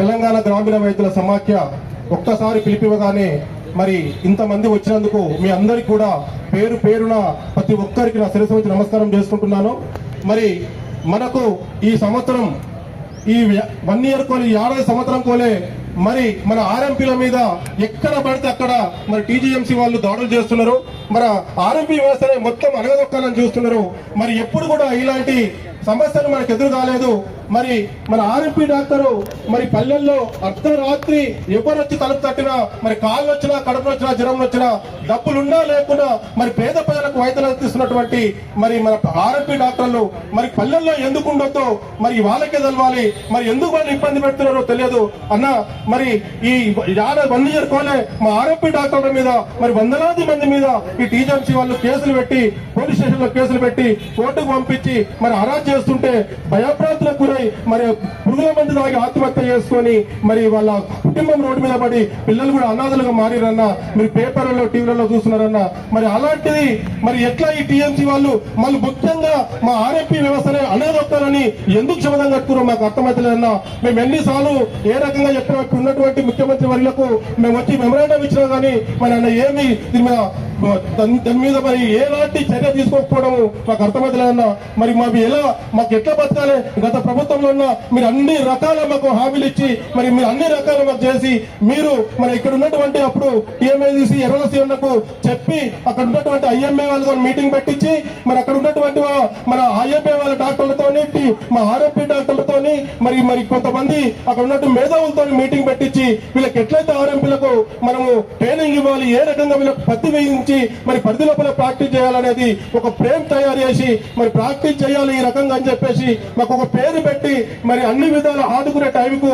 తెలంగాణ గ్రామీణ వైద్యుల సమాఖ్య ఒక్కసారి పిలిపివ్వగానే మరి ఇంతమంది వచ్చినందుకు మీ అందరికి కూడా పేరు పేరున ప్రతి ఒక్కరికి నా శిరస్సు వచ్చి నమస్కారం చేసుకుంటున్నాను. మరి మనకు ఈ సంవత్సరం ఈ వన్ ఇయర్ కోలే ఈ ఏడాది సంవత్సరం కోలే మరి మన ఆర్ఎంపీల మీద ఎక్కడ పడితే అక్కడ మరి టీజీఎంసీ వాళ్ళు దాడులు చేస్తున్నారు. మన ఆర్ఎంపీ వ్యవస్థనే మొత్తం అనగదొక్కాలని చూస్తున్నారు. మరి ఎప్పుడు కూడా ఇలాంటి సమస్యలు మనకు ఎదురు కాలేదు. మరి మన ఆర్ఎంపీ డాక్టరు మరి పల్లెల్లో అర్ధరాత్రి ఎవరు వచ్చి తలుపు తట్టినా మరి కాళ్ళు వచ్చినా కడుపు వచ్చినా జ్వరం వచ్చినా డబ్బులున్నా లేకున్నా మరి పేద ప్రజలకు వైద్యులు అందిస్తున్నటువంటి మరి మన ఆర్ఎంపీ డాక్టర్లు మరి పల్లెల్లో ఎందుకు ఉండొద్దో మరి వాళ్ళకే తెలవాలి. మరి ఎందుకు వాళ్ళు ఇబ్బంది పెడుతున్నారో తెలియదు. అన్న మరి ఈ ఏడాది బంద్ ఇయర్ కోలే మా ఆర్ఎంపీ డాక్టర్ల మీద మరి వందలాది మంది మీద ఈ టీజెన్సీ వాళ్ళు కేసులు పెట్టి పోలీస్ స్టేషన్లో కేసులు పెట్టి కోర్టుకు పంపించి మరి అరాజ్ చేస్తుంటే భయప్రాంతులకు గురై మరి పురుగుల మంది తాగి ఆత్మహత్య చేసుకొని మరి వాళ్ళ కుటుంబం రోడ్డు మీద పడి పిల్లలు కూడా అనాథలుగా మారిరన్న మీరు పేపర్లలో టీవీలలో చూస్తున్నారన్న మరి అలాంటిది మరి ఎట్లా ఈ టీఎంసీ వాళ్ళు మళ్ళీ ముఖ్యంగా మా ఆర్ఎంపీ వ్యవస్థనే అనగొట్టాలని ఎందుకు క్షమతం కట్టుకున్నారో మాకు అర్థమవుతలేదన్న మేము ఎన్నిసార్లు ఏ రకంగా చెప్పినా ఉన్నటువంటి ముఖ్యమంత్రి వర్యులకు మేము వచ్చి మెమరాండం ఇచ్చినా కానీ మరి ఆయన ఏమి దీని మీద దాని మీద మరి ఎలాంటి చర్య తీసుకోకపోవడం మాకు అర్థమవుతలేదన్న మరి మాకు ఎలా మాకు ఎట్లా బతకాలి? గత ప్రభుత్వంలో ఉన్న మీరు అన్ని రకాల మాకు హామీలు ఇచ్చి మరి మీరు అన్ని రకాల మాకు చేసి మీరు మరి ఇక్కడ ఉన్నటువంటి అప్పుడు టీఎంఐసి ఎర్రసీఎంలకు చెప్పి అక్కడ ఉన్నటువంటి ఐఎంఏ వాళ్ళతో మీటింగ్ పెట్టించి మరి అక్కడ ఉన్నటువంటి మన ఐఎంఏ వాళ్ళ డాక్టర్లతో పెట్టి మా ఆర్ఎంపీ డాక్టర్లతోని మరి మరి కొంతమంది అక్కడ ఉన్నట్టు మేధావులతో మీటింగ్ పెట్టించి వీళ్ళకి ఎట్లయితే ఆర్ఎంపీలకు మనము ట్రైనింగ్ ఇవ్వాలి ఏ రకంగా వీళ్ళకి పత్తి వేయించి మరి పరిధి లోపల ప్రాక్టీస్ చేయాలనేది ఒక ఫ్రేమ్ తయారు చేసి మరి ప్రాక్టీస్ చేయాలి ఈ రకంగా అని చెప్పేసి మాకు ఒక పేరు పెట్టి మరి అన్ని విధాలు ఆదుకునే టైంకు